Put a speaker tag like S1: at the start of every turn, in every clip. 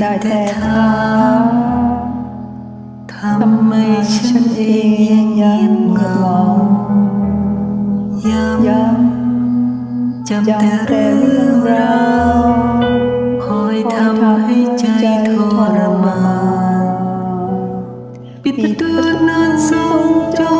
S1: ได้แต่ถามทำไมฉันเองยังเงียบเหงาย้
S2: ำ
S1: จำแต่เรื่องราวคอยทำให้ใจทรมานปิดประตูนอนสงจง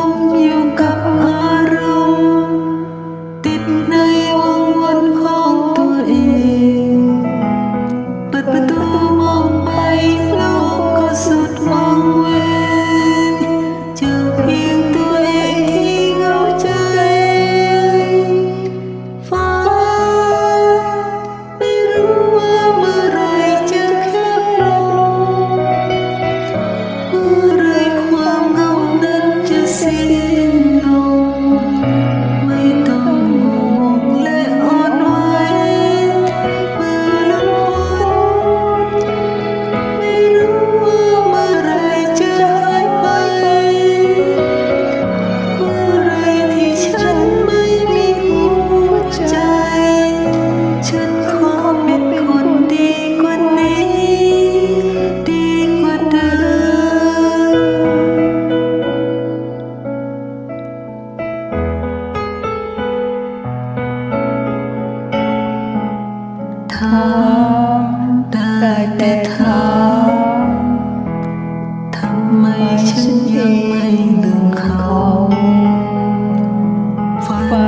S1: Thank you.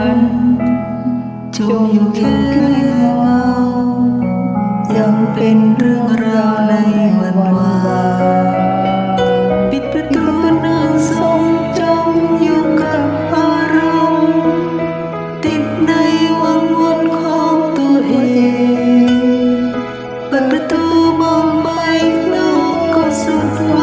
S1: านจงอยู่เคียงข้างเรายังเป็นเรื่องราวในวันวาน
S2: ป
S1: ิดประตูนั่งทรงจมอยู่กับอารมณ์ติดในวันวนของตัวเองเปิดประตูมองไปโลกก็สุดว่า